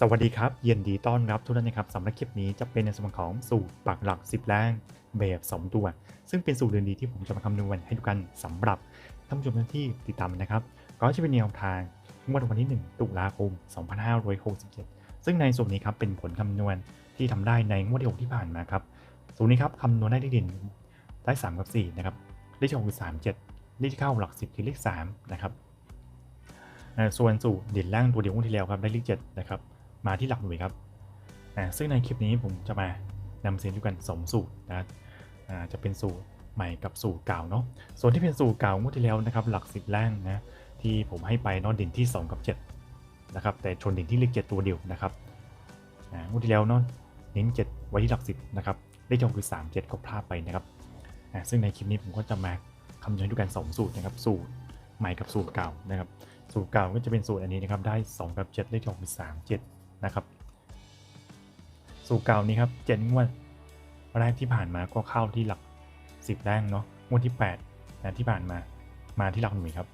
สวัสดีครับ เยินดีต้อนรับทุกท่านนะครับสำหรับคลิปนี้จะเป็นในส่วนของสูตรปักหลัก 10แรงแบบ 2 ตัว ซึ่งเป็นสูตรเดินดีที่ผมจะมาคำนวณให้ทุกท่านสำหรับท่านผู้ชมที่ติดตามนะครับ ก็จะเป็นแนวทางงวดวันที่ 1 ตุลาคม 2567 ซึ่งในสูตรนี้ครับเป็นผลคำนวณที่ทำได้ในงวดที่6ที่ผ่านมาครับสูตรนี้ครับคำนวณได้เลขเด่นได้3กับ4นะครับเลขที่6คือ3 7เลขที่เข้าหลัก10คือเลข3นะครับส่วนสูตรเด่นล่างตัวเดียวงวดที่แล้วครับได้เลข7นะครับ มาที่หลักหน่วยครับอ่าซึ่งในคลิปนี้ผมจะมานำเสนอด้วยกัน2สูตรนะจะเป็นสูตรใหม่กับสูตรเก่าเนาะส่วนที่เป็นสูตรเก่างวดที่แล้วนะครับ หลักสิบแรงนะที่ผมให้ไปเนอะด่นที่ 2 กับ 7 นะครับ แต่ชนด่นที่เลข7ตัวเดียวนะครับอ่างวดที่แล้วเนาะเน้น 7 ไว้ที่หลัก10นะครับเลขจงคือ 3 7 ก็พลาดไปนะครับซึ่งในคลิปนี้ผมก็จะมาคำนวณด้วยกัน2สูตรนะครับ สูตรใหม่กับสูตรเก่านะครับ สูตรเก่าก็จะเป็นสูตรอันนี้นะครับ ได้ 2 กับ 7 เลขจงคือ3 7 นะครับ สูตรเก่านี้ครับเจ็ดงวดแรกที่ผ่านมาก็เข้าที่หลัก 10แรกเนาะงวดที่8นะที่ผ่านมามาที่หลักหน่วยครับ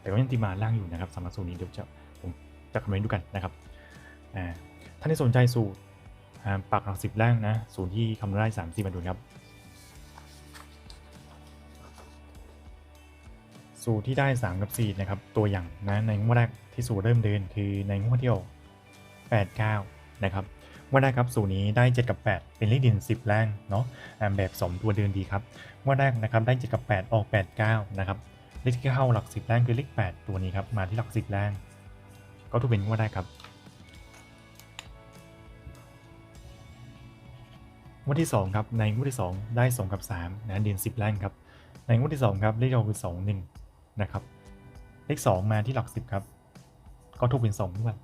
แต่ก็ยังตีมาล่างอยู่นะครับสำหรับสูตรนี้เดี๋ยวจะผมจะคำนวณดูกันนะครับอ่าท่านที่สนใจสูตรปักหลักสิบแรกนะสูตรที่คำนวณได้3 4มาดูครับ สูตรที่ได้ 3 กับ 4 นะครับ ตัวอย่างนะในงวดแรกที่สูตรเริ่มเดินคือในงวดที่8 89 นะครับงวดแรกครับสูตรนี้ได้ 7 กับ 8 เป็นเลขเด่น10 แรงเนาะแบบ2ตัวเดินดีครับงวดแรกนะครับได้ 7 กับ 8 ออก 8 9 นะครับเลขที่เข้าหลัก 10แรงคือเลข 8 ตัวนี้ครับมาที่หลัก 10แรงก็ถูกเป็นงวดแรกครับงวดที่ 2 ครับ ในงวดที่ 2 ได้ 2 กับ 3 นะเด่น10แรงครับในงวดที่ 2 ครับเลขเราคือ 2 1 นะครับ เลข 2 มาที่หลัก 10 ครับ ก็ถูกเป็น2งวด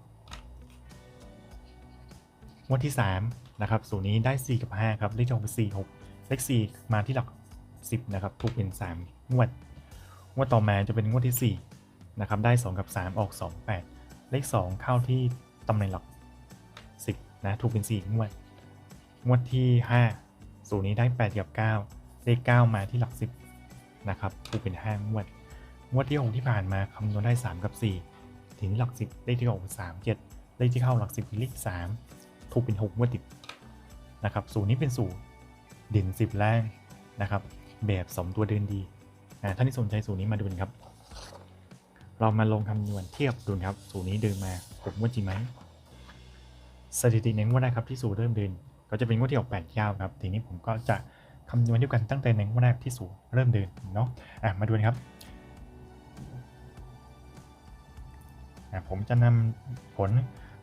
งวดที่3นะครับสูตรนี้ได้4กับ5ครับเลขจองเป็น4 6เลข4มาที่หลัก 10นะครับถูกเป็น 3 งวด งวดต่อมาจะเป็นงวดที่4นะครับได้ 2 กับ 3 ออก 2 8 เลข 2 เข้าที่ตำแหน่งหลัก 10นะถูกเป็น 4 งวด งวดที่ 5 สูตรนี้ได้ 8 กับ 9 เลข 9 มาที่หลัก 10นะครับถูกเป็น 5 งวด งวดที่ 6 ที่ผ่านมาคำนวณได้ 3 กับ 4 ถึงหลัก 10 เลขที่ออกเป็น3 7เลขที่เข้าหลัก 10คือเลข3 ถูกเป็น6งวดติดนะครับสูตรนี้เป็นสูตรเด่น10แรงนะครับ แบบ2ตัวเดินดีอ่าท่านที่สนใจสูตรนี้มาดูนครับ เรามาลงคำนวณเทียบดูนครับสูตรนี้เดินมา6งวดจริงไหมสถิติในงวดแรกครับที่สูตรเริ่มเดิน ก็จะเป็นงวดที่ออก8 9ครับทีนี้ผมก็จะคำนวณด้วยกันตั้งแต่ในงวดแรกที่สูตรเริ่มเดินเนาะอะมาดูนครับอะผมจะนำผล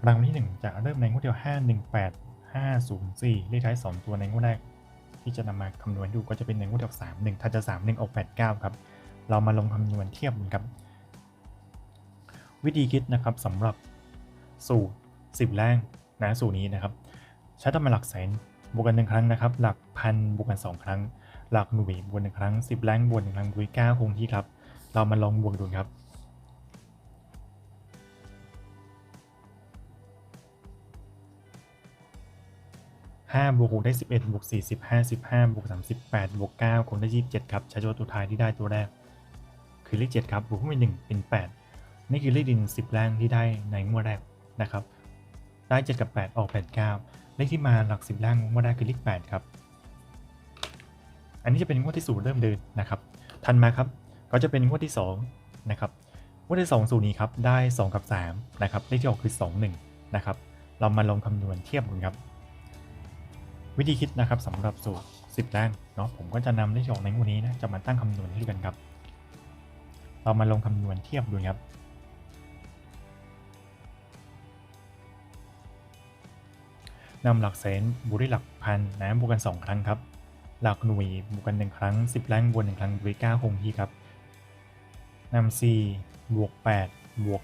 รางวัลที่ 1 จะเริ่มในงวดเดียว 5 1 8 5 0 4 เลขท้าย 2 ตัวในงวดแรก ที่จะนำมาคำนวณดูก็จะเป็นในงวดเดียว3 1ถ้าจะ 3 1ออก8 9 ครับ เรามาลงคำนวณเทียบกันครับ วิธีคิดนะครับสำหรับสูตร 10แรงนะสูตรนี้นะครับ ใช้ตำแหน่งหลักแสนบวกกันหนึ่งครั้งนะครับ หลักพันบวกกัน 2 ครั้ง หลักหน่วยบวกหนึ่งครั้ง 10 แรงบวกหนึ่งครั้งบวกเก้าคงที่ครับ เรามาลองบวกดูครับ 5บวก6ได้ 11บวก4 15 15บวก38บวก9คงได้ 27 ครับ ใช้ตัวตัวท้ายที่ได้ตัวแรก คือเลข7ครับบวกขึ้นไป1เป็น 8 นี่คือเลขดิน 10 แรงที่ได้ในงวดแรกนะครับ ได้ 7 กับ 8 ออก 8 9 เลขที่มาหลัก 10แรงงวดแรกคือเลข8ครับ อันนี้จะเป็นงวดที่สูตรเริ่มเดินนะครับ ทันมาครับ ก็จะเป็นงวดที่2นะครับ งวดที่2สูตรนี้ครับ ได้ 2 กับ3นะครับ เลขที่ออกคือ 2 1นะครับ เรามาลองคำนวณเทียบกันครับ วิธีคิดนะครับสำหรับสูตร 10 แรงเนาะผมก็จะนำเลขที่ออกในงวดนี้นะจะมาตั้งคำนวณให้ดูกันครับ เรามาลงคำนวณเทียบดูครับนำหลักแสนบวกด้วยหลักพันนะบวกกัน 2 ครั้งครับ หลักหน่วยบวกกัน 1 ครั้ง 10 แรงบวก1ครั้งบวก9คงที่ครับนำ4บวก8บวก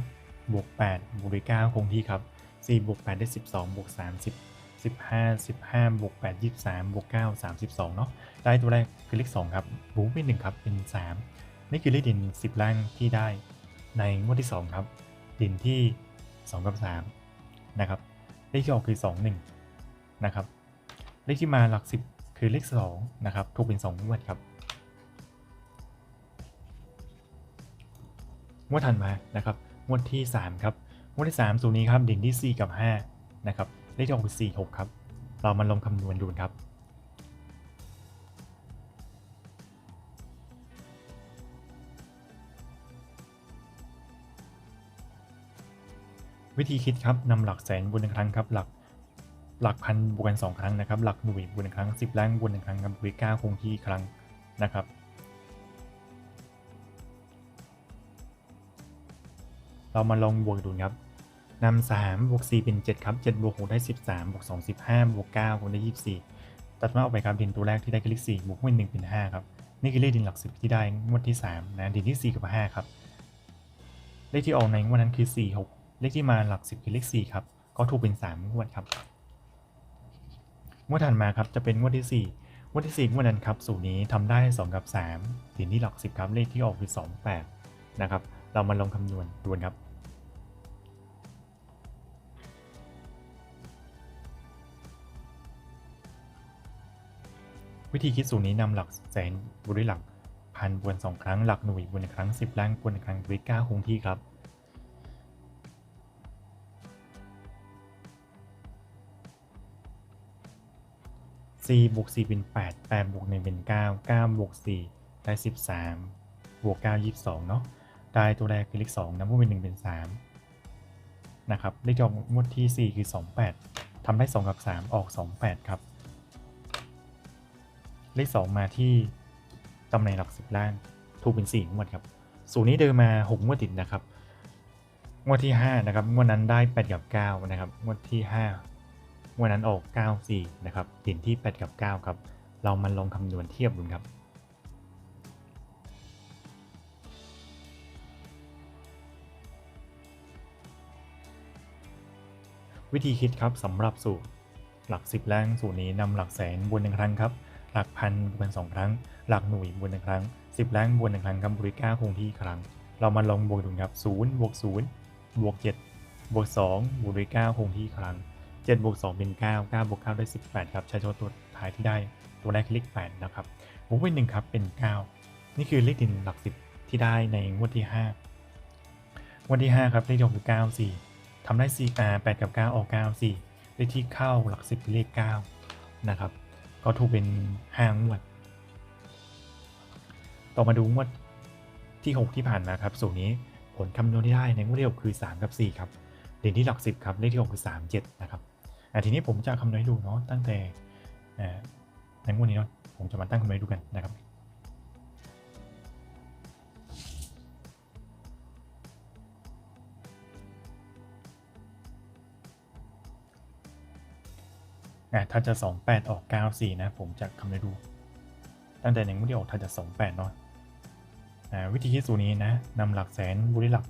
3บวก8บวก9คงที่ครับ4บวก8ได้ 12บวก30 15 15บวก8 23บวก9 32 เนาะได้ตัวแรกคือเลข2ครับบวกไป1ครับเป็น 3 นี่คือเลขด่น10แรงที่ได้ในงวดที่ 2 ครับด่นที่ 2 กับ 3 นะครับ เลขที่ออกคือ 2 1 นะครับ เลขที่มาหลัก 10 คือเลข 2 นะครับ ถูกเป็น 2 งวดครับงวดถัดมานะครับงวดที่ 3 ครับงวดที่ 3 สูนี้ครับด่นที่ 4 กับ 5 นะครับ เลขที่ออกคือ4 6 ครับ เรามาลองคำนวณดูครับ วิธีคิดครับนำหลักแสนบนหนึ่งครั้งครับ หลักหลักพันบวกกันสองครั้งนะครับ หลักหน่วยบวกหนึ่งครั้งสิบแรงบวกหนึ่งครั้งครับบวกเก้าคงที่ครั้งนะครับเรามาลองบวกดูครับ นำสามบวกสี่เป็นเจ็ดครับเจ็ดบวกหกได้สิบสามบวกสองสิบห้าบวกเก้าคงได้ยี่สิบสี่ตัดมาออกไปครับด่นตัวแรกที่ได้คือเลขสี่บวกเป็นหนึ่งเป็นห้าครับนี่คือเลขด่นหลักสิบที่ได้งวดที่สามนะเด่นที่สี่กับห้าครับเลขที่ออกในงวดนั้นคือสี่หกเลขที่มาหลักสิบคือเลขสี่ครับก็ถูกเป็นสามงวดครับงวดถัดมาครับจะเป็นงวดที่4งวดที่4งวดนั้นครับสูตรนี้ทำได้2กับ3ถึงที่หลัก10ครับเลขที่ออกคือ2 8นะครับเรามาลองคำนวณดูนครับ วิธีคิดสูตรนี้นำหลักแสนบวกด้วยหลักพันบวกสองครั้งหลักหน่วยบวกหนึ่งครั้ง10ล้านบวกหนึ่งครั้งบวกเก้าคงที่ครับ4บวก4เป็น8 8บวก1เป็น9 9บวก4ได้13บวก9 22เนาะได้ตัวแรกคือเลข2นะเมื่อเป็น1เป็น3นะครับเลขที่ออกงวดที่4คือ28ทำได้2กับ3ออก28ครับ เลข 2 มาที่ตำแหน่งหลักสิบล่างถูกเป็น4งวดครับสูตรนี้เดินมา6งวดติดนะครับ งวดที่5นะครับงวดนั้นได้8กับ9นะครับงวดที่5วันนั้นออก 94นะครับตินที่8กับ9ครับเรามาลองคำนวณเทียบดูครับวิธีคิดครับสำหรับสูตรหลัก 10แรงสูตรนี้นำหลักแสนบวกหนึ่งครั้งครับ หลักพันบวกสองครั้ง หลักหน่วยบวกหนึ่งครั้ง 10แรงบวกหนึ่งครั้งครับบริก้าคงที่ครั้ง เรามาลองบวกดูครับ0บวก0บวก7บวก2บวกด้วย9คงที่ครั้ง7บวก2เป็น9 9บวก9ได้ 18 ครับใช้ตัวตัวท้ายที่ได้ตัวแรกคือเลข8นะครับบวกไป1ครับเป็น 9 นี่คือเลขดินหลัก 10 ที่ได้ในงวดที่5งวดที่ 5 ครับเลขที่ออกคือ9 4ทำได้4อ่า8กับ 9 ออก 9 4เลขที่เข้าหลัก 10 คือเลข 9 นะครับ เขาถูกเป็นห้างวด ต่อมาดูงวดที่ 6 ที่ผ่านมาครับ สูตรนี้ผลคำนวณที่ได้ในงวดที่6คือ 3 กับ 4 ครับเด่นที่หลัก 10 ครับเลขที่ 6 คือ 3 7 นะครับทีนี้ผมจะคำนวณให้ดูเนาะตั้งแต่ในงวดนี้เนาะผมจะมาตั้งคำนวณให้ดูกันนะครับ อะถ้าจะ 28 ออก 94 นะ ผมจะคำนวณดู ตั้งแต่ในงวดที่ออกถ้าจะ 28 เนาะอ่าวิธีคิดสูตรนี้นะนำหลักแสนบวกด้วยหลัก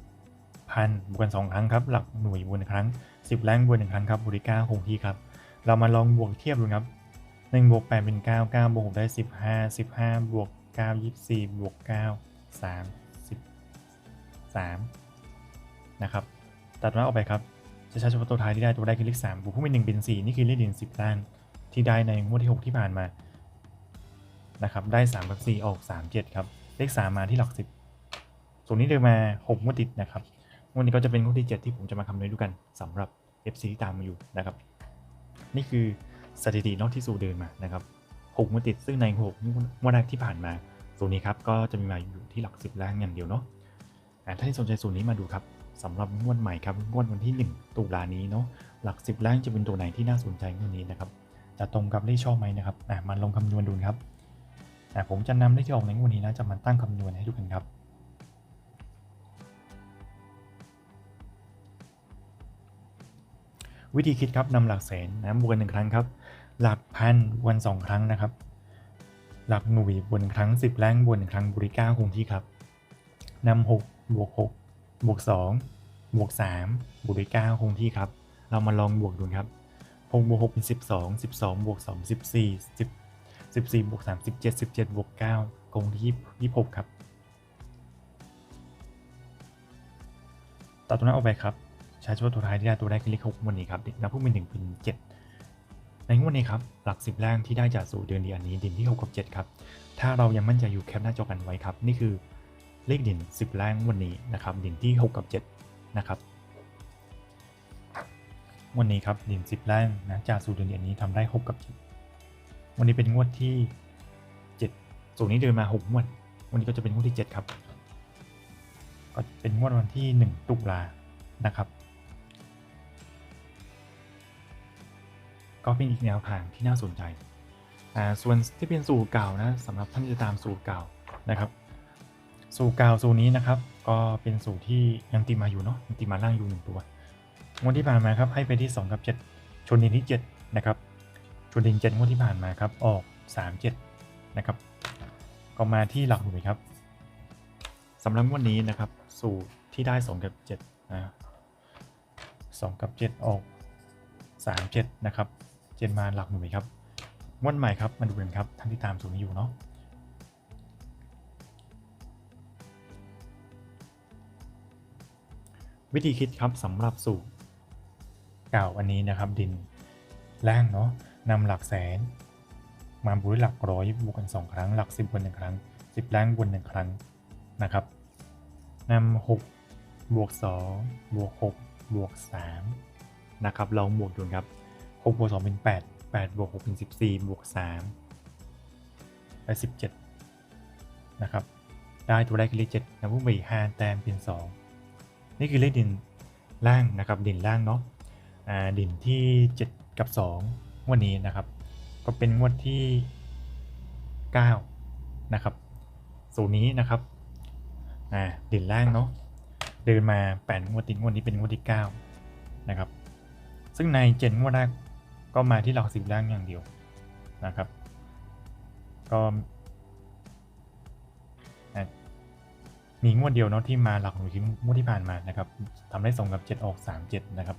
พันบวกกันสองครั้งครับ หลักหน่วยบวกหนึ่งครั้ง 10แรงบวกหนึ่งครั้งครับบริก้าคงที่ครับ เรามาลองบวกเทียบดูครับ1บวก8เป็น 9 9บวก6ได้ 15 15 บวก 9 24 บวก 9 3 13 นะครับ ตัดมาออกไปครับ จะใช้เฉพาะตัวท้ายที่ได้ตัวได้คือเลข3บวกพวกเป็น1เป็น4นี่คือเลขเด่น10ล้าน ที่ได้ในงวดที่6ที่ผ่านมานะครับได้3กับ4ออก3 7ครับเลข3มมาที่หลัก10ส่วนนี้เดินมา6งวดติดนะครับงวันนี้ก็จะเป็นงวดที่7ที่ผมจะมาคำนวณดูกันสำหรับ FC ที่ตามมาอยู่นะครับ นี่คือสถิตินอกที่สูเดินมานะครับหกงวดติดซึ่งในหกงวดแรกที่ผ่านมาสูตรนี้ครับก็จะมีมาอยู่ที่หลักสิบแรกอย่างเดียวเนาะถ้าที่สนใจสูตรนี้มาดูครับ สำหรับงวดใหม่ครับงวดวันที่ 1 ตุลานี้เนาะหลักสิบแรกจะเป็นตัวไหนที่น่าสนใจงวดนี้นะครับจะตรงกับเลขชอบไหมนะครับมาลงคำนวณดูครับผมจะนำเลขที่ออกในงวดนี้นะจะมาตั้งคำนวณให้ดูกันครับวิธีคิดครับนำหลักแสนนะบวกหนึ่งครั้งครับ หลักพันบวันสองครั้งนะครับ หลักหน่วยบวกครั้ง10แรงบวกหนึ่งครั้งบริก้าคงที่ครับนำหกบวกหก บวกสองบวกสามบวกด้วยเก้าคงที่ครับ เรามาลองบวกดูครับหกบวกหกเป็นสิบสองสิบสองบวกสองสิบสี่สิบสิบสี่บวกสามสิบเจ็ดสิบเจ็ดบวกเก้าคงที่ยี่หกครับตัดตรงนั้นออกไปครับ ใช้เฉพาะตัวท้ายที่ได้ตัวแรกคือเลขหกวันนี้ครับนับพวกเป็นหนึ่งเป็นเจ็ดในงวดนี้ครับ หลักสิบแรกที่ได้จากสูตรเดือนเดียนนี้ดินที่6กับ7ครับ ถ้าเรายังมั่นใจอยู่แคปหน้าจอกันไว้ครับ นี่คือ เลขดิน10 แรกวันนี้นะครับดินที่ 6 กับ 7 นะครับ วันนี้ครับดินสิบแรงนะจากสูตรเดือนนี้ทำได้ 6 กับ 7 วันนี้เป็นงวดที่ 7 สูตรนี้เดินมา 6 งวด วันนี้ก็จะเป็นงวดที่ 7 ครับ ก็เป็นงวดวันที่ 1 ตุลานะครับ ก็เป็นอีกแนวทางที่น่าสนใจอ่าส่วนที่เป็นสูตรเก่านะสำหรับท่านที่จะตามสูตรเก่านะครับ สูก่าสูนี้นะครับ ก็เป็นสูที่ยังตีมาอยู่เนาะยังตีมาล่างอยู่หนึ่งตัวงวดที่ผ่านมาครับให้ไปที่ 2 กับ 7 ชนดินที่ 7 นะครับ ชนดิน7งวดที่ผ่านมาครับ ออก 3 7 นะครับ ก็มาที่หลักหน่วยครับสำหรับวดนี้นะครับ สูตรที่ได้ 2 กับ7นะ2กับ 7 ออก 3 7 นะครับ เจนมาหลักหน่วยครับงวดใหม่ครับมาดูกันครับท่านที่ตามสูตรนี้อยู่เนาะ วิธีคิดครับสำหรับสูตรเก่าอันนี้นะครับดินล่างเนาะนำหลักแสน มาบวกหลักร้อยบวกกัน2ครั้ง หลัก 10บวนหนึ่งครั้ง 10 ล่างบวนหนึ่งครั้งนะครับนำ6บวก2บวก6บวก3นะครับลองบวกดูครับ6บวก2เป็น 8 8บวก6เป็น 14บวก3ได้17นะครับได้ตัวแรกคือเลข7นะพุ่งไปอีก5แต้มเป็น 2 นี่คือเลขดินล่างนะครับดินล่างเนาะดินที่ 7 กับ2งวดนี้นะครับ ก็เป็นงวดที่ 9 นะครับ สูตรนี้นะครับดินล่างเนาะเดินมา8งวดติดงวดนี้เป็นงวดที่ 9 นะครับ ซึ่งในเจ็ดงวดแรกก็มาที่หลักสิบล่างอย่างเดียวนะครับ ก็ มีงวดเดียวเนาะที่มาหลักหน่วยคืองวดที่ผ่านมานะครับทำได้ส่งกับ 7 ออก 3 7 นะครับ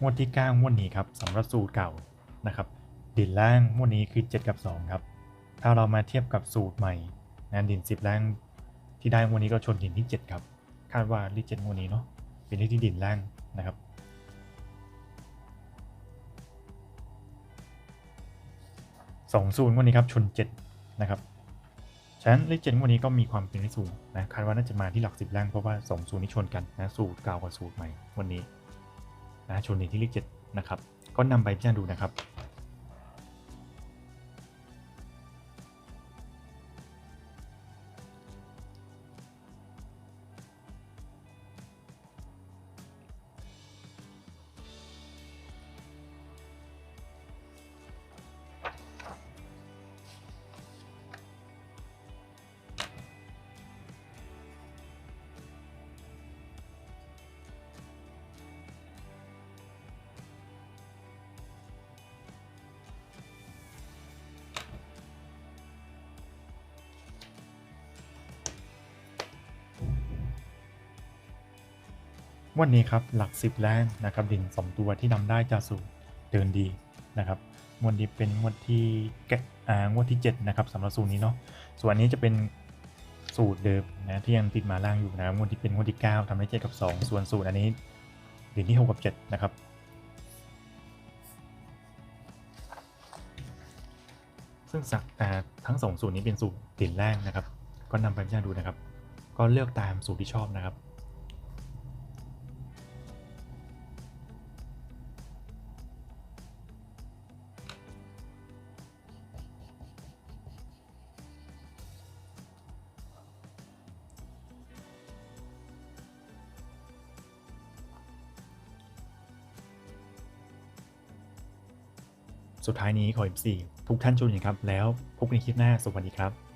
งวดที่ 9 งวดนี้ครับสำหรับสูตรเก่านะครับดินล่างงวดนี้คือ 7 กับ 2 ครับ ถ้าเรามาเทียบกับสูตรใหม่นะดิน 10 ล่างที่ได้งวดนี้ก็ชนดินที่ 7 ครับ คาดว่าที่7งวดนี้เนาะเป็นเลขที่ดินล่างนะครับสองศูนย์วันนี้ครับชน7นะครับ ฉะนั้นเลขเจ็ดวันนี้ก็มีความเป็นไปสูงนะคาดว่าน่าจะมาที่หลักสิบล่างเพราะว่าสองสูตรนี้ชนกันนะสูตรเก่ากับสูตรใหม่วันนี้นะชนในที่เลขเจ็ดนะครับก็นำไปพิจารณาดูนะครับ วันนี้ครับหลัก 10 แรงนะครับดิน2ตัวที่นำได้จากสูตรเดินดีนะครับงวดนี้เป็นงวดที่แกะอ่างวดที่7นะครับสำหรับสูตรนี้เนาะส่วนนี้จะเป็นสูตรเดิมนะที่ยังติดมาล่างอยู่นะครับงวดที่เป็นงวดที่ 9ทำได้7กับ 2 ส่วนสูตรอันนี้ดินที่6กับ7นะครับซึ่งสักอ่ทั้งสองสูตรนี้เป็นสูตรดินแรกนะครับ ก็นำไปพิจารณาดูนะครับ ก็เลือกตามสูตรที่ชอบนะครับ สุดท้ายนี้ขอ M4 ทุกท่านชคดีครับ แล้วพบกันในคลิปหน้าสวัสดีครับ